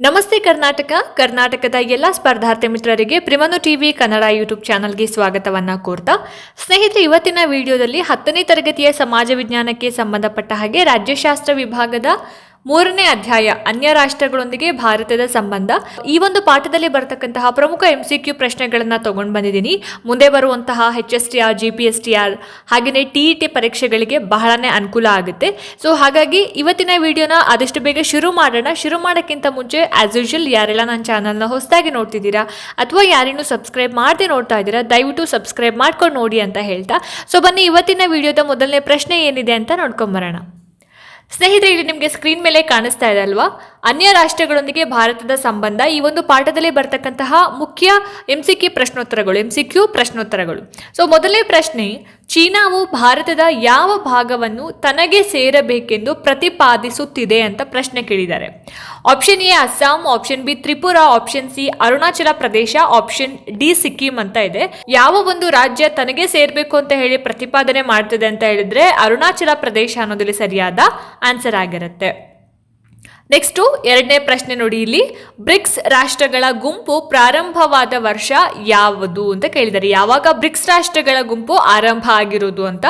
ನಮಸ್ತೆ ಕರ್ನಾಟಕ. ಕರ್ನಾಟಕದ ಎಲ್ಲ ಸ್ಪರ್ಧಾರ್ಥಿ ಮಿತ್ರರಿಗೆ ಪ್ರಿಮನು ಟಿವಿ ಕನ್ನಡ ಯೂಟ್ಯೂಬ್ ಚಾನಲ್ಗೆ ಸ್ವಾಗತವನ್ನ ಕೋರ್ತಾ. ಸ್ನೇಹಿತರೆ, ಇವತ್ತಿನ ವಿಡಿಯೋದಲ್ಲಿ ಹತ್ತನೇ ತರಗತಿಯ ಸಮಾಜ ವಿಜ್ಞಾನಕ್ಕೆ ಸಂಬಂಧಪಟ್ಟ ಹಾಗೆ ರಾಜ್ಯಶಾಸ್ತ್ರ ವಿಭಾಗದ ಮೂರನೇ ಅಧ್ಯಾಯ, ಅನ್ಯ ರಾಷ್ಟ್ರಗಳೊಂದಿಗೆ ಭಾರತದ ಸಂಬಂಧ. ಈ ಒಂದು ಪಾಠದಲ್ಲಿ ಬರತಕ್ಕಂತಹ ಪ್ರಮುಖ ಎಂ ಸಿ ಕ್ಯೂ ಪ್ರಶ್ನೆಗಳನ್ನು ತಗೊಂಡು ಬಂದಿದ್ದೀನಿ. ಮುಂದೆ ಬರುವಂತಹ H S T R G P S T R ಹಾಗೆಯೇ ಟಿ ಇ ಟಿ ಪರೀಕ್ಷೆಗಳಿಗೆ ಬಹಳನೇ ಅನುಕೂಲ ಆಗುತ್ತೆ. ಸೊ ಹಾಗಾಗಿ ಇವತ್ತಿನ ವಿಡಿಯೋನ ಆದಷ್ಟು ಬೇಗ ಶುರು ಮಾಡೋಣ. ಶುರು ಮಾಡೋಕ್ಕಿಂತ ಮುಂಚೆ ಆಸ್ ಯೂಶುವಲ್ ಯಾರೆಲ್ಲ ನನ್ನ ಚಾನಲ್ನ ಹೊಸದಾಗಿ ನೋಡ್ತಿದ್ದೀರಾ ಅಥವಾ ಯಾರೇನು ಸಬ್ಸ್ಕ್ರೈಬ್ ಮಾಡದೆ ನೋಡ್ತಾ ಇದ್ದೀರಾ, ದಯವಿಟ್ಟು ಸಬ್ಸ್ಕ್ರೈಬ್ ಮಾಡ್ಕೊಂಡು ನೋಡಿ ಅಂತ ಹೇಳ್ತಾ. ಸೊ ಬನ್ನಿ, ಇವತ್ತಿನ ವಿಡಿಯೋದ ಮೊದಲನೇ ಪ್ರಶ್ನೆ ಏನಿದೆ ಅಂತ ನೋಡ್ಕೊಂಬರೋಣ ಸ್ನೇಹಿತರೆ, ಇಲ್ಲಿ ನಿಮಗೆ ಸ್ಕ್ರೀನ್ ಮೇಲೆ ಕಾಣಿಸ್ತಾ ಇದೆ ಅಲ್ವಾ? ಅನ್ಯ ರಾಷ್ಟ್ರಗಳೊಂದಿಗೆ ಭಾರತದ ಸಂಬಂಧ ಈ ಒಂದು ಪಾಠದಲ್ಲಿ ಬರ್ತಕ್ಕಂತಹ ಮುಖ್ಯ ಎಂ ಸಿ ಕ್ಯೂ ಪ್ರಶ್ನೋತ್ತರಗಳು ಎಂ ಸಿ ಕ್ಯೂ ಪ್ರಶ್ನೋತ್ತರಗಳು. ಸೊ ಮೊದಲನೇ ಪ್ರಶ್ನೆ ಚೀನಾವು ಭಾರತದ ಯಾವ ಭಾಗವನ್ನು ತನಗೆ ಸೇರಬೇಕೆಂದು ಪ್ರತಿಪಾದಿಸುತ್ತಿದೆ ಅಂತ ಪ್ರಶ್ನೆ ಕೇಳಿದ್ದಾರೆ. Option A Assam option B Tripura option C Arunachal Pradesh option D Sikkim ಅಂತ ಇದೆ. ಯಾವ ಒಂದು ರಾಜ್ಯ ತನಗೆ ಸೇರಬೇಕು ಅಂತ ಹೇಳಿ ಪ್ರತಿಪಾದನೆ ಮಾಡ್ತಿದೆ ಅಂತ ಹೇಳಿದ್ರೆ ಅರುಣಾಚಲ ಪ್ರದೇಶ ಅನ್ನೋದಲ್ಲಿ ಸರಿಯಾದ ಆನ್ಸರ್ ಆಗಿರುತ್ತೆ. ನೆಕ್ಸ್ಟು ಎರಡನೇ ಪ್ರಶ್ನೆ ನೋಡಿ ಇಲ್ಲಿ. ಬ್ರಿಕ್ಸ್ ರಾಷ್ಟ್ರಗಳ ಗುಂಪು ಪ್ರಾರಂಭವಾದ ವರ್ಷ ಯಾವುದು ಅಂತ ಕೇಳಿದ್ದಾರೆ. ಯಾವಾಗ ಬ್ರಿಕ್ಸ್ ರಾಷ್ಟ್ರಗಳ ಗುಂಪು ಆರಂಭ ಆಗಿರೋದು ಅಂತ?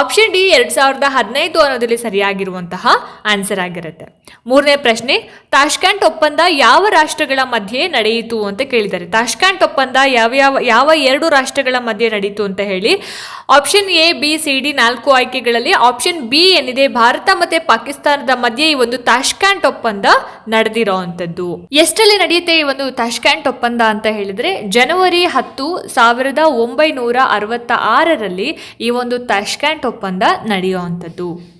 ಆಪ್ಷನ್ ಡಿ ಎರಡು ಸಾವಿರದ ಹದಿನೈದು ಅನ್ನೋದಲ್ಲಿ ಸರಿಯಾಗಿರುವಂತಹ ಆನ್ಸರ್ ಆಗಿರುತ್ತೆ. ಮೂರನೇ ಪ್ರಶ್ನೆ, ತಾಷ್ಕಾಂಟ್ ಒಪ್ಪಂದ ಯಾವ ರಾಷ್ಟ್ರಗಳ ಮಧ್ಯೆ ನಡೆಯಿತು ಅಂತ ಕೇಳಿದ್ದಾರೆ. ತಾಷ್ಕಾಂಟ್ ಒಪ್ಪಂದ ಯಾವ ಯಾವ ಯಾವ ಎರಡು ರಾಷ್ಟ್ರಗಳ ಮಧ್ಯೆ ನಡೆಯಿತು ಅಂತ ಹೇಳಿ. Option A B C D ನಾಲ್ಕು ಆಯ್ಕೆಗಳಲ್ಲಿ ಆಪ್ಷನ್ ಬಿ ಏನಿದೆ, ಭಾರತ ಮತ್ತು ಪಾಕಿಸ್ತಾನದ ಮಧ್ಯೆ ಈ ಒಂದು ತಾಷ್ಕಾಂಟ್ ನಡೆದಿರೋ ಅಂಥದ್ದು. ಎಷ್ಟರಲ್ಲಿ ನಡೆಯುತ್ತೆ ಈ ಒಂದು ತಾಷ್ಕೆಂಟ್ ಒಪ್ಪಂದ ಅಂತ ಹೇಳಿದ್ರೆ, ಜನವರಿ ಹತ್ತು ಸಾವಿರದ ಒಂಬೈನೂರ ಅರವತ್ತ ಆರರಲ್ಲಿ ಈ ಒಂದು ತಾಷ್ಕೆಂಟ್ ಒಪ್ಪಂದ ನಡೆಯುವಂಥದ್ದು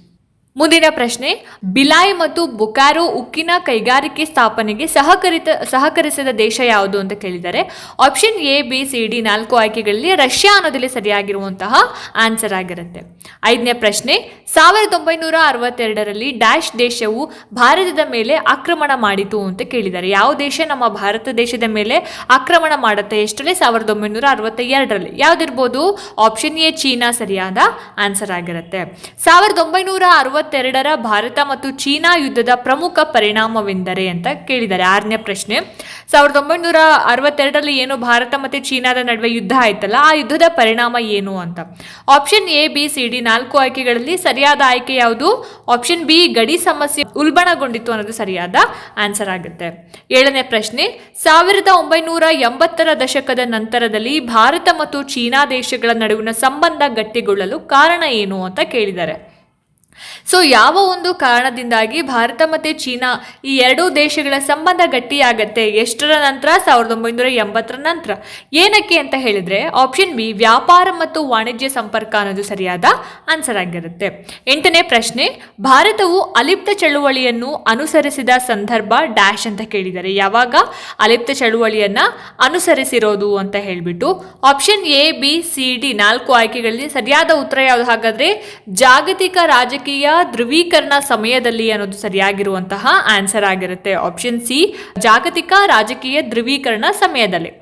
ಮುಂದಿನ ಪ್ರಶ್ನೆ, ಬಿಲಾಯ್ ಮತ್ತು ಬುಕಾರೋ ಉಕ್ಕಿನ ಕೈಗಾರಿಕೆ ಸ್ಥಾಪನೆಗೆ ಸಹಕರಿತ, ಸಹಕರಿಸಿದ ದೇಶ ಯಾವುದು ಅಂತ ಕೇಳಿದ್ದಾರೆ option A, B, C, D ನಾಲ್ಕು ಆಯ್ಕೆಗಳಲ್ಲಿ ರಷ್ಯಾ ಅನ್ನೋದಲ್ಲಿ ಸರಿಯಾಗಿರುವಂತಹ ಆನ್ಸರ್ ಆಗಿರುತ್ತೆ. ಐದನೇ ಪ್ರಶ್ನೆ, ಸಾವಿರದ ಒಂಬೈನೂರ ಅರವತ್ತೆರಡರಲ್ಲಿ ಡ್ಯಾಶ್ ದೇಶವು ಭಾರತದ ಮೇಲೆ ಆಕ್ರಮಣ ಮಾಡಿತು ಅಂತ ಕೇಳಿದ್ದಾರೆ ಯಾವ ದೇಶ ನಮ್ಮ ಭಾರತ ದೇಶದ ಮೇಲೆ ಆಕ್ರಮಣ ಮಾಡುತ್ತೆ? ಎಷ್ಟರಲ್ಲಿ? ಸಾವಿರದ ಒಂಬೈನೂರ ಅರವತ್ತ ಎರಡರಲ್ಲಿ ಯಾವ್ದಿರ್ಬೋದು? ಆಪ್ಷನ್ ಎ, ಚೀನಾ ಸರಿಯಾದ ಆನ್ಸರ್ ಆಗಿರುತ್ತೆ. ಸಾವಿರದ ಒಂಬೈನೂರ ಅರವತ್ತೆರಡರ ಭಾರತ ಮತ್ತು ಚೀನಾ ಯುದ್ಧದ ಪ್ರಮುಖ ಪರಿಣಾಮವೆಂದರೆ ಅಂತ ಕೇಳಿದ್ದಾರೆ. ಆರನೇ ಪ್ರಶ್ನೆ, ಸಾವಿರದ ಒಂಬೈನೂರ ಅರವತ್ತೆರಡರಲ್ಲಿ ಏನು ಭಾರತ ಮತ್ತು ಚೀನಾದ ನಡುವೆ ಯುದ್ಧ ಆಯ್ತಲ್ಲ? ಆ ಯುದ್ಧದ ಪರಿಣಾಮ ಏನು ಅಂತ? Option A, B, C, D ನಾಲ್ಕು ಆಯ್ಕೆಗಳಲ್ಲಿ ಸರಿಯಾದ ಆಯ್ಕೆ ಯಾವುದು? ಆಪ್ಷನ್ ಬಿ, ಗಡಿ ಸಮಸ್ಯೆ ಉಲ್ಬಣಗೊಂಡಿತ್ತು ಅನ್ನೋದು ಸರಿಯಾದ ಆನ್ಸರ್ ಆಗುತ್ತೆ. ಏಳನೇ ಪ್ರಶ್ನೆ, ಸಾವಿರದ ಒಂಬೈನೂರ ಎಂಬತ್ತರ ದಶಕದ ನಂತರದಲ್ಲಿ ಭಾರತ ಮತ್ತು ಚೀನಾ ದೇಶಗಳ ನಡುವಿನ ಸಂಬಂಧ ಗಟ್ಟಿಗೊಳ್ಳಲು ಕಾರಣ ಏನು ಅಂತ ಕೇಳಿದ್ದಾರೆ. ಸೊ ಯಾವ ಒಂದು ಕಾರಣದಿಂದಾಗಿ ಭಾರತ ಮತ್ತು ಚೀನಾ ಈ ಎರಡೂ ದೇಶಗಳ ಸಂಬಂಧ ಗಟ್ಟಿಯಾಗತ್ತೆ? ಎಷ್ಟರ ನಂತರ? ಸಾವಿರದ ಒಂಬೈನೂರ ಎಂಬತ್ತರ ನಂತರ. ಏನಕ್ಕೆ ಅಂತ ಹೇಳಿದ್ರೆ ಆಪ್ಷನ್ ಬಿ ವ್ಯಾಪಾರ ಮತ್ತು ವಾಣಿಜ್ಯ ಸಂಪರ್ಕ ಅನ್ನೋದು ಸರಿಯಾದ ಆನ್ಸರ್ ಆಗಿರುತ್ತೆ. ಎಂಟನೇ ಪ್ರಶ್ನೆ, ಭಾರತವು ಅಲಿಪ್ತ ಚಳುವಳಿಯನ್ನು ಅನುಸರಿಸಿದ ಸಂದರ್ಭ ಡ್ಯಾಶ್ ಅಂತ ಕೇಳಿದ್ದಾರೆ ಯಾವಾಗ? ಅಲಿಪ್ತ ಚಳುವಳಿಯನ್ನ ಅನುಸರಿಸಿರೋದು ಅಂತ ಹೇಳ್ಬಿಟ್ಟು option A B C D ನಾಲ್ಕು ಆಯ್ಕೆಗಳಲ್ಲಿ ಸರಿಯಾದ ಉತ್ತರ ಯಾವುದು? ಹಾಗಾದ್ರೆ ಜಾಗತಿಕ ರಾಜಕೀಯ ಧ್ರುವೀಕರಣ ಸಮಯದಲ್ಲಿ ಅನ್ನೋದು ಸರಿಯಾಗಿರುವಂತಹ ಆನ್ಸರ್ ಆಗಿರುತ್ತೆ ಆಪ್ಷನ್ ಸಿ, ಜಾಗತಿಕ ರಾಜಕೀಯ ಧ್ರುವೀಕರಣ ಸಮಯದಲ್ಲಿ.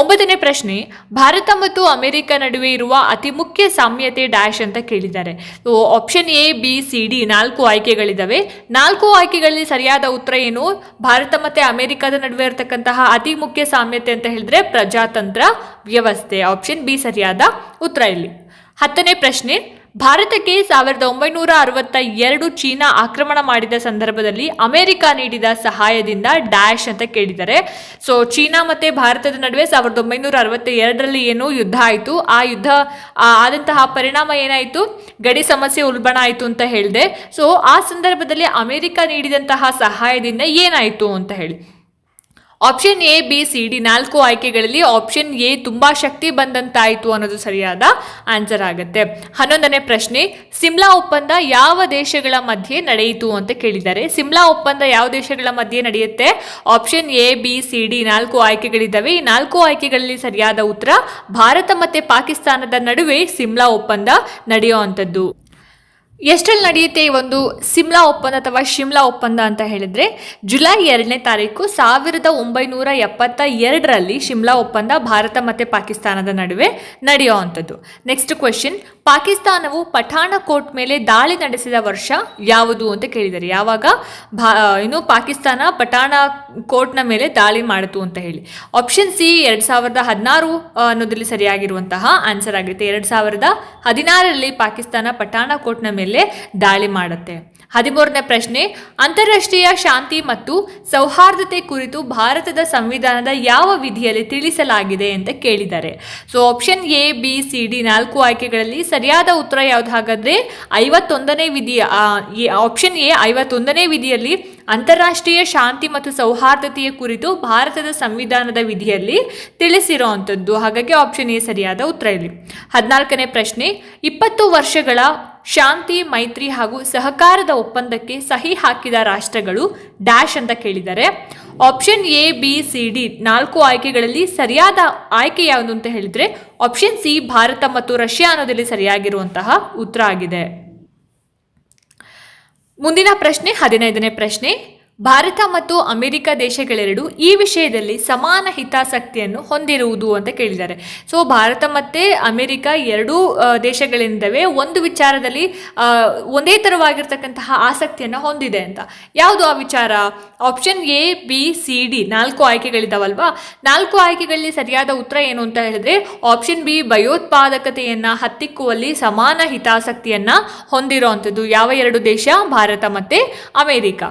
ಒಂಬತ್ತನೇ ಪ್ರಶ್ನೆ, ಭಾರತ ಮತ್ತು ಅಮೆರಿಕ ನಡುವೆ ಇರುವ ಅತಿ ಮುಖ್ಯ ಸಾಮ್ಯತೆ ಡ್ಯಾಶ್ ಅಂತ ಕೇಳಿದ್ದಾರೆ. Option A B C D ನಾಲ್ಕು ಆಯ್ಕೆಗಳಿದ್ದಾವೆ ನಾಲ್ಕು ಆಯ್ಕೆಗಳಲ್ಲಿ ಸರಿಯಾದ ಉತ್ತರ ಏನು? ಭಾರತ ಮತ್ತು ಅಮೆರಿಕದ ನಡುವೆ ಇರತಕ್ಕಂತಹ ಅತಿ ಮುಖ್ಯ ಸಾಮ್ಯತೆ ಅಂತ ಹೇಳಿದ್ರೆ ಪ್ರಜಾತಂತ್ರ ವ್ಯವಸ್ಥೆ. ಆಪ್ಷನ್ ಬಿ ಸರಿಯಾದ ಉತ್ತರ ಇಲ್ಲಿ. ಹತ್ತನೇ ಪ್ರಶ್ನೆ ಭಾರತಕ್ಕೆ ಸಾವಿರದ ಒಂಬೈನೂರ ಅರವತ್ತ ಎರಡು ಚೀನಾ ಆಕ್ರಮಣ ಮಾಡಿದ ಸಂದರ್ಭದಲ್ಲಿ ಅಮೆರಿಕ ನೀಡಿದ ಸಹಾಯದಿಂದ ಡ್ಯಾಶ್ ಅಂತ ಕೇಳಿದ್ದಾರೆ. ಸೊ ಚೀನಾ ಮತ್ತೆ ಭಾರತದ ನಡುವೆ ಸಾವಿರದ ಒಂಬೈನೂರ ಅರವತ್ತ ಎರಡರಲ್ಲಿ ಏನು ಯುದ್ಧ ಆಯಿತು? ಆ ಯುದ್ಧ ಆದಂತಹ ಪರಿಣಾಮ ಏನಾಯಿತು? ಗಡಿ ಸಮಸ್ಯೆ ಉಲ್ಬಣ ಆಯಿತು ಅಂತ ಹೇಳಿದೆ. ಸೊ ಆ ಸಂದರ್ಭದಲ್ಲಿ ಅಮೆರಿಕ ನೀಡಿದಂತಹ ಸಹಾಯದಿಂದ ಏನಾಯಿತು ಅಂತ ಹೇಳಿ. Option A B C D ನಾಲ್ಕು ಆಯ್ಕೆಗಳಲ್ಲಿ ಆಪ್ಷನ್ ಎ ತುಂಬಾ ಶಕ್ತಿ ಬಂದಂತಾಯಿತು ಅನ್ನೋದು ಸರಿಯಾದ ಆನ್ಸರ್ ಆಗುತ್ತೆ. ಹನ್ನೊಂದನೇ ಪ್ರಶ್ನೆ, ಸಿಮ್ಲಾ ಒಪ್ಪಂದ ಯಾವ ದೇಶಗಳ ಮಧ್ಯೆ ನಡೆಯಿತು ಅಂತ ಕೇಳಿದ್ದಾರೆ. ಸಿಮ್ಲಾ ಒಪ್ಪಂದ ಯಾವ ದೇಶಗಳ ಮಧ್ಯೆ ನಡೆಯುತ್ತೆ? Option A B C D ನಾಲ್ಕು ಆಯ್ಕೆಗಳಿದ್ದಾವೆ. ಈ ನಾಲ್ಕು ಆಯ್ಕೆಗಳಲ್ಲಿ ಸರಿಯಾದ ಉತ್ತರ, ಭಾರತ ಮತ್ತು ಪಾಕಿಸ್ತಾನದ ನಡುವೆ ಸಿಮ್ಲಾ ಒಪ್ಪಂದ ನಡೆಯುವಂಥದ್ದು ಎಷ್ಟರಲ್ಲಿ ನಡೆಯುತ್ತೆ ಈ ಒಂದು ಸಿಮ್ಲಾ ಒಪ್ಪಂದ ಅಥವಾ ಶಿಮ್ಲಾ ಒಪ್ಪಂದ ಅಂತ ಹೇಳಿದ್ರೆ ಜುಲೈ ಎರಡನೇ ತಾರೀಕು ಸಾವಿರದ ಒಂಬೈನೂರ ಎಪ್ಪತ್ತ ಎರಡರಲ್ಲಿ ಶಿಮ್ಲಾ ಒಪ್ಪಂದ ಭಾರತ ಮತ್ತು ಪಾಕಿಸ್ತಾನದ ನಡುವೆ ನಡೆಯುವಂಥದ್ದು ನೆಕ್ಸ್ಟ್ ಕ್ವೆಶನ್ ಪಾಕಿಸ್ತಾನವು ಪಠಾಣಕೋಟ್ ಮೇಲೆ ದಾಳಿ ನಡೆಸಿದ ವರ್ಷ ಯಾವುದು ಅಂತ ಕೇಳಿದ್ದಾರೆ ಯಾವಾಗ ಭಾ ಏನು ಪಾಕಿಸ್ತಾನ ಪಠಾಣ ಕೋಟ್ನ ಮೇಲೆ ದಾಳಿ ಮಾಡಿತು ಅಂತ ಹೇಳಿ. ಆಪ್ಷನ್ ಸಿ ಎರಡು ಸಾವಿರದ ಹದಿನಾರು ಅನ್ನೋದರಲ್ಲಿ ಸರಿಯಾಗಿರುವಂತಹ ಆನ್ಸರ್ ಆಗಿರುತ್ತೆ. ಎರಡು ಸಾವಿರದ ಹದಿನಾರರಲ್ಲಿ ಪಾಕಿಸ್ತಾನ ಪಠಾಣ ಕೋರ್ಟ್ನ ಮೇಲೆ ದಾಳಿ ಮಾಡುತ್ತೆ. ಹದಿಮೂರನೇ ಪ್ರಶ್ನೆ, ಅಂತಾರಾಷ್ಟ್ರೀಯ ಶಾಂತಿ ಮತ್ತು ಸೌಹಾರ್ದತೆ ಕುರಿತು ಭಾರತದ ಸಂವಿಧಾನದ ಯಾವ ವಿಧಿಯಲ್ಲಿ ತಿಳಿಸಲಾಗಿದೆ ಅಂತ ಕೇಳಿದ್ದಾರೆ. So option A B C D ನಾಲ್ಕು ಆಯ್ಕೆಗಳಲ್ಲಿ ಸರಿಯಾದ ಉತ್ತರ ಯಾವುದು? ಹಾಗಾದರೆ ಐವತ್ತೊಂದನೇ ವಿಧಿಯ ಆಪ್ಷನ್ ಎ ಐವತ್ತೊಂದನೇ ವಿಧಿಯಲ್ಲಿ ಅಂತಾರಾಷ್ಟ್ರೀಯ ಶಾಂತಿ ಮತ್ತು ಸೌಹಾರ್ದತೆಯ ಕುರಿತು ಭಾರತದ ಸಂವಿಧಾನದ ವಿಧಿಯಲ್ಲಿ ತಿಳಿಸಿರುವಂಥದ್ದು ಹಾಗಾಗಿ ಆಪ್ಷನ್ ಎ ಸರಿಯಾದ ಉತ್ತರ ಇಲ್ಲಿ. ಹದಿನಾಲ್ಕನೇ ಪ್ರಶ್ನೆ, ಇಪ್ಪತ್ತು ವರ್ಷಗಳ ಶಾಂತಿ, ಮೈತ್ರಿ ಹಾಗೂ ಸಹಕಾರದ ಒಪ್ಪಂದಕ್ಕೆ ಸಹಿ ಹಾಕಿದ ರಾಷ್ಟ್ರಗಳು ಡ್ಯಾಶ್ ಅಂತ ಕೇಳಿದ್ದಾರೆ. Option A, B, C, D ನಾಲ್ಕು ಆಯ್ಕೆಗಳಲ್ಲಿ ಸರಿಯಾದ ಆಯ್ಕೆ ಯಾವುದು ಅಂತ ಹೇಳಿದರೆ ಆಪ್ಷನ್ ಸಿ, ಭಾರತ ಮತ್ತು ರಷ್ಯಾ ಅನ್ನೋದಲ್ಲಿ ಸರಿಯಾಗಿರುವಂತಹ ಉತ್ತರ ಆಗಿದೆ. ಮುಂದಿನ ಪ್ರಶ್ನೆ ಹದಿನೈದನೇ ಪ್ರಶ್ನೆ. ಭಾರತ ಮತ್ತು ಅಮೆರಿಕ ದೇಶಗಳೆರಡು ಈ ವಿಷಯದಲ್ಲಿ ಸಮಾನ ಹಿತಾಸಕ್ತಿಯನ್ನು ಹೊಂದಿರುವುದು ಅಂತ ಕೇಳಿದ್ದಾರೆ. ಸೊ ಭಾರತ ಮತ್ತು ಅಮೆರಿಕ ಎರಡೂ ದೇಶಗಳಿಂದವೇ ಒಂದು ವಿಚಾರದಲ್ಲಿ ಒಂದೇ ಥರವಾಗಿರ್ತಕ್ಕಂತಹ ಆಸಕ್ತಿಯನ್ನು ಹೊಂದಿದೆ ಅಂತ. ಯಾವುದು ಆ ವಿಚಾರ? Option A B C D ನಾಲ್ಕು ಆಯ್ಕೆಗಳಿದಾವಲ್ವಾ? ನಾಲ್ಕು ಆಯ್ಕೆಗಳಲ್ಲಿ ಸರಿಯಾದ ಉತ್ತರ ಏನು ಅಂತ ಹೇಳಿದ್ರೆ ಆಪ್ಷನ್ ಬಿ ಭಯೋತ್ಪಾದಕತೆಯನ್ನು ಹತ್ತಿಕ್ಕುವಲ್ಲಿ ಸಮಾನ ಹಿತಾಸಕ್ತಿಯನ್ನು ಹೊಂದಿರುವಂಥದ್ದು ಯಾವ ಎರಡು ದೇಶ? ಭಾರತ ಮತ್ತು ಅಮೆರಿಕ.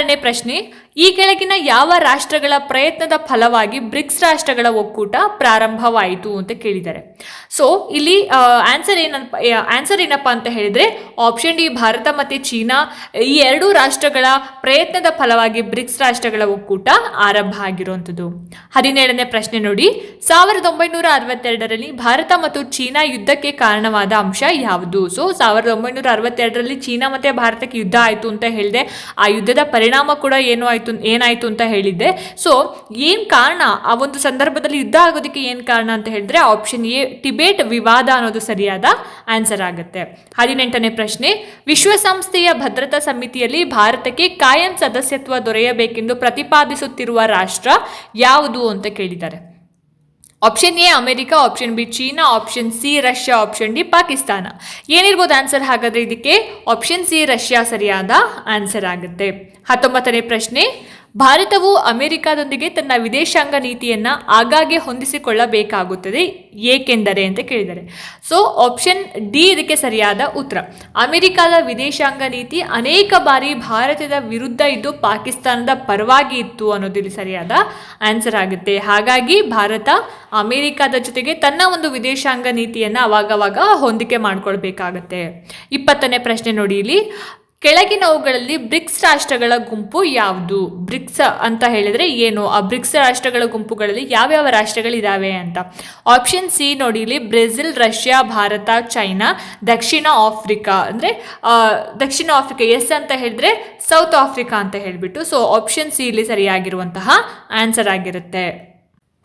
ಹದಿನಾರನೇ ಪ್ರಶ್ನೆ ಈ ಕೆಳಗಿನ ಯಾವ ರಾಷ್ಟ್ರಗಳ ಪ್ರಯತ್ನದ ಫಲವಾಗಿ ಬ್ರಿಕ್ಸ್ ರಾಷ್ಟ್ರಗಳ ಒಕ್ಕೂಟ ಪ್ರಾರಂಭವಾಯಿತು ಅಂತ ಕೇಳಿದ್ದಾರೆ. ಸೊ ಇಲ್ಲಿ ಆನ್ಸರ್ ಏನಪ್ಪ ಆನ್ಸರ್ ಏನಪ್ಪ ಅಂತ ಹೇಳಿದ್ರೆ ಆಪ್ಷನ್ ಡಿ ಭಾರತ ಮತ್ತು ಚೀನಾ, ಈ ಎರಡೂ ರಾಷ್ಟ್ರಗಳ ಪ್ರಯತ್ನದ ಫಲವಾಗಿ ಬ್ರಿಕ್ಸ್ ರಾಷ್ಟ್ರಗಳ ಒಕ್ಕೂಟ ಆರಂಭ ಆಗಿರುವಂಥದ್ದು. ಹದಿನೇಳನೇ ಪ್ರಶ್ನೆ ನೋಡಿ. ಸಾವಿರದ ಒಂಬೈನೂರ ಅರವತ್ತೆರಡರಲ್ಲಿ ಭಾರತ ಮತ್ತು ಚೀನಾ ಯುದ್ಧಕ್ಕೆ ಕಾರಣವಾದ ಅಂಶ ಯಾವುದು? ಸೊ ಸಾವಿರದ ಒಂಬೈನೂರ ಅರವತ್ತೆರಡರಲ್ಲಿ ಚೀನಾ ಮತ್ತೆ ಭಾರತಕ್ಕೆ ಯುದ್ಧ ಆಯಿತು ಅಂತ ಹೇಳಿದೆ, ಆ ಯುದ್ಧದ ಪರಿಣಾಮ ಕೂಡ ಏನು ಏನಾಯಿತು ಅಂತ ಹೇಳಿದ್ದೆ. ಸೊ ಏನು ಕಾರಣ? ಆ ಒಂದು ಸಂದರ್ಭದಲ್ಲಿ ಯುದ್ಧ ಆಗೋದಕ್ಕೆ ಏನು ಕಾರಣ ಅಂತ ಹೇಳಿದ್ರೆ ಆಪ್ಷನ್ ಎ, ಟಿಬೇಟ್ ವಿವಾದ ಅನ್ನೋದು ಸರಿಯಾದ ಆನ್ಸರ್ ಆಗುತ್ತೆ. ಹದಿನೆಂಟನೇ ಪ್ರಶ್ನೆ, ವಿಶ್ವಸಂಸ್ಥೆಯ ಭದ್ರತಾ ಸಮಿತಿಯಲ್ಲಿ ಭಾರತಕ್ಕೆ ಕಾಯಂ ಸದಸ್ಯತ್ವ ದೊರೆಯಬೇಕೆಂದು ಪ್ರತಿಪಾದಿಸುತ್ತಿರುವ ರಾಷ್ಟ್ರ ಯಾವುದು ಅಂತ ಕೇಳಿದ್ದಾರೆ. Option A America option B China option C Russia option D Pakistan ಏನಿರ್ಬೋದು ಆನ್ಸರ್ ಹಾಗಾದ್ರೆ ಇದಕ್ಕೆ? ಆಪ್ಷನ್ ಸಿ ರಷ್ಯಾ ಸರಿಯಾದ ಆನ್ಸರ್ ಆಗುತ್ತೆ. ಹತ್ತೊಂಬತ್ತನೇ ಪ್ರಶ್ನೆ. ಭಾರತವು ಅಮೆರಿಕದೊಂದಿಗೆ ತನ್ನ ವಿದೇಶಾಂಗ ನೀತಿಯನ್ನ ಆಗಾಗ್ಗೆ ಹೊಂದಿಸಿಕೊಳ್ಳಬೇಕಾಗುತ್ತದೆ. ಏಕೆಂದರೆ ಅಂತ ಕೇಳಿದ್ದಾರೆ. ಸೊ ಆಪ್ಷನ್ ಡಿ ಇದಕ್ಕೆ ಸರಿಯಾದ ಉತ್ತರ. ಅಮೆರಿಕದ ವಿದೇಶಾಂಗ ನೀತಿ ಅನೇಕ ಬಾರಿ ಭಾರತದ ವಿರುದ್ಧ ಇದ್ದು ಪಾಕಿಸ್ತಾನದ ಪರವಾಗಿ ಇತ್ತು ಅನ್ನೋದು ಇಲ್ಲಿ ಸರಿಯಾದ ಆನ್ಸರ್ ಆಗುತ್ತೆ. ಹಾಗಾಗಿ ಭಾರತ ಅಮೆರಿಕದ ಜೊತೆಗೆ ತನ್ನ ಒಂದು ವಿದೇಶಾಂಗ ನೀತಿಯನ್ನು ಅವಾಗವಾಗ ಹೊಂದಿಕೆ ಮಾಡ್ಕೊಳ್ಬೇಕಾಗತ್ತೆ. ಇಪ್ಪತ್ತನೇ ಪ್ರಶ್ನೆ ನೋಡಿ ಇಲ್ಲಿ. ಕೆಳಗಿನವುಗಳಲ್ಲಿ ಬ್ರಿಕ್ಸ್ ರಾಷ್ಟ್ರಗಳ ಗುಂಪು ಯಾವುದು? ಬ್ರಿಕ್ಸ್ ಅಂತ ಹೇಳಿದ್ರೆ ಏನು? ಆ ಬ್ರಿಕ್ಸ್ ರಾಷ್ಟ್ರಗಳ ಗುಂಪುಗಳಲ್ಲಿ ಯಾವ್ಯಾವ ರಾಷ್ಟ್ರಗಳಿದ್ದಾವೆ ಅಂತ? ಆಪ್ಷನ್ ಸಿ ನೋಡಿ ಇಲ್ಲಿ ಬ್ರೆಜಿಲ್, ರಷ್ಯಾ, ಭಾರತ, ಚೈನಾ, ದಕ್ಷಿಣ ಆಫ್ರಿಕಾ. ಅಂದರೆ ದಕ್ಷಿಣ ಆಫ್ರಿಕಾ, ಎಸ್ ಅಂತ ಹೇಳಿದ್ರೆ ಸೌತ್ ಆಫ್ರಿಕಾ ಅಂತ ಹೇಳಿಬಿಟ್ಟು. ಸೊ ಆಪ್ಷನ್ ಸಿ ಇಲ್ಲಿ ಸರಿಯಾಗಿರುವಂತಹ ಆನ್ಸರ್ ಆಗಿರುತ್ತೆ.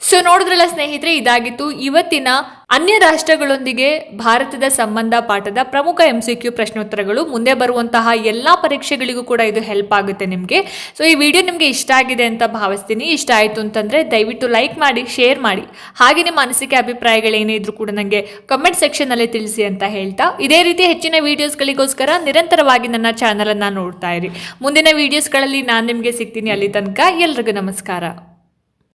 ಸೊ ನೋಡಿದ್ರಲ್ಲ ಸ್ನೇಹಿತರೆ, ಇದಾಗಿತ್ತು ಇವತ್ತಿನ ಅನ್ಯ ರಾಷ್ಟ್ರಗಳೊಂದಿಗೆ ಭಾರತದ ಸಂಬಂಧ ಪಾಠದ ಪ್ರಮುಖ ಎಂ ಸಿ ಕ್ಯೂ ಪ್ರಶ್ನೋತ್ತರಗಳು. ಮುಂದೆ ಬರುವಂತಹ ಎಲ್ಲ ಪರೀಕ್ಷೆಗಳಿಗೂ ಕೂಡ ಇದು ಹೆಲ್ಪ್ ಆಗುತ್ತೆ ನಿಮಗೆ. ಸೊ ಈ ವಿಡಿಯೋ ನಿಮಗೆ ಇಷ್ಟ ಆಗಿದೆ ಅಂತ ಭಾವಿಸ್ತೀನಿ. ಇಷ್ಟ ಆಯಿತು ಅಂತಂದರೆ ದಯವಿಟ್ಟು ಲೈಕ್ ಮಾಡಿ ಶೇರ್ ಮಾಡಿ. ಹಾಗೆ ನಿಮ್ಮ ಅನಿಸಿಕೆ ಅಭಿಪ್ರಾಯಗಳೇನೇ ಇದ್ರೂ ಕೂಡ ನನಗೆ ಕಮೆಂಟ್ ಸೆಕ್ಷನಲ್ಲಿ ತಿಳಿಸಿ ಅಂತ ಹೇಳ್ತಾ. ಇದೇ ರೀತಿ ಹೆಚ್ಚಿನ ವೀಡಿಯೋಸ್ಗಳಿಗೋಸ್ಕರ ನಿರಂತರವಾಗಿ ನನ್ನ ಚಾನಲನ್ನು ನೋಡ್ತಾ ಇರಿ. ಮುಂದಿನ ವೀಡಿಯೋಸ್ಗಳಲ್ಲಿ ನಾನು ನಿಮಗೆ ಸಿಗ್ತೀನಿ ಅಲ್ಲಿ ತನಕ. ಎಲ್ರಿಗೂ ನಮಸ್ಕಾರ.